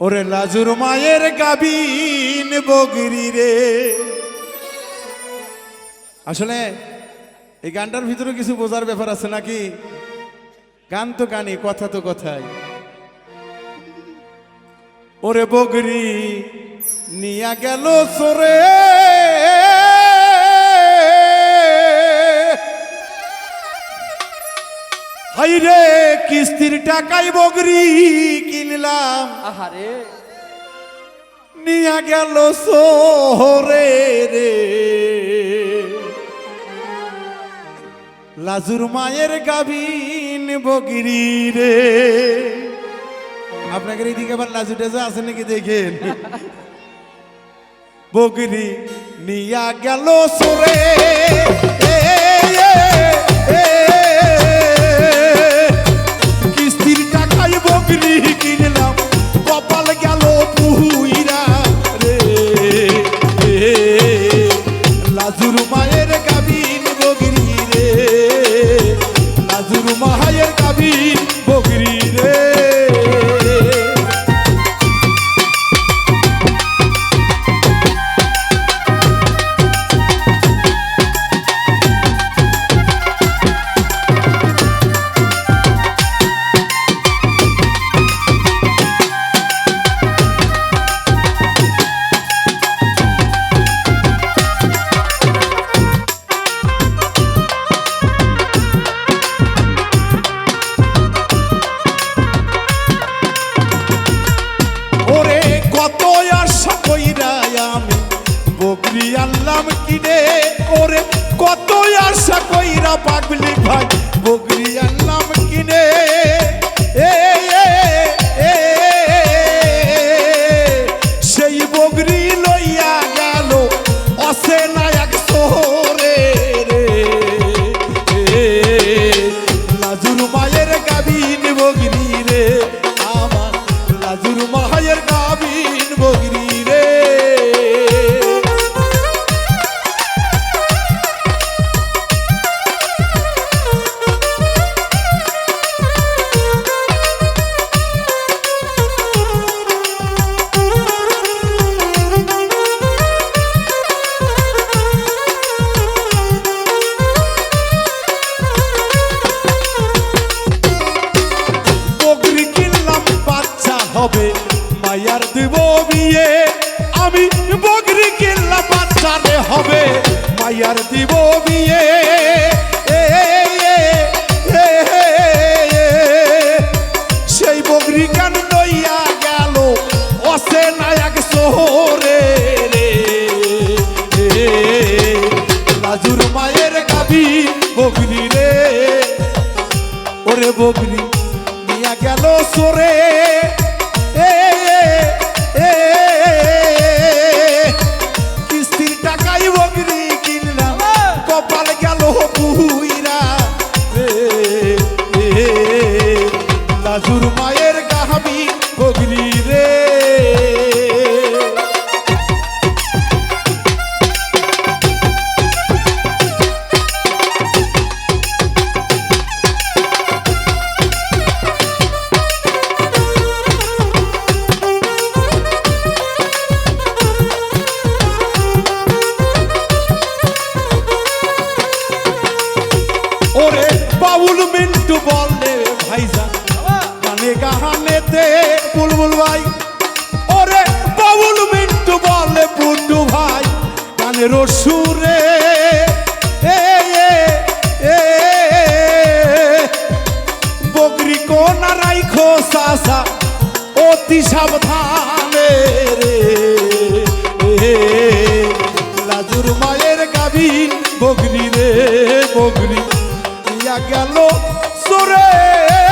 ওরে লাজুর মায়ের গাবিন বগরি রে। আসলে এই গানটার ভিতরে কিছু বোঝার ব্যাপার আছে নাকি? গান তো গানই কথা তো কথাই। ওরে বগরি নিয়া গেল সরে। হাইরে, কিস্তির টাকায় বগরি কিনলাম আহারে। নিয়া গেল সোহরে রে। লাজুর মায়ের গাবিন বগিরি রে। আপনাকে এইদিকে আবার লাজু টেজা আছে নাকি দেখেন? বগরি নিয়া গেল সোরে। লাজুর মায়ের পাগলি ভাই বিয়ে আমি বকরি কিনলাম বাচ্চা রে হবে মায়ার দিব বিয়ে। সেই গান লইয়া গেল? অসে মায়ের রে। ওরে বগরি, নিয়া গেল সরে বাউল মিন্টু বলে, ভাইজান, গানে গাহানেতে বুলবুল ভাই। ওরে, বাউল মিন্টু বলে পুটু ভাই, গানের সুরে বকরি কোনা রাইখো সাসা অতি সাবধানে রে। লাজুর মায়ের গাবিন বগরি রে ইয়া গেল সরে।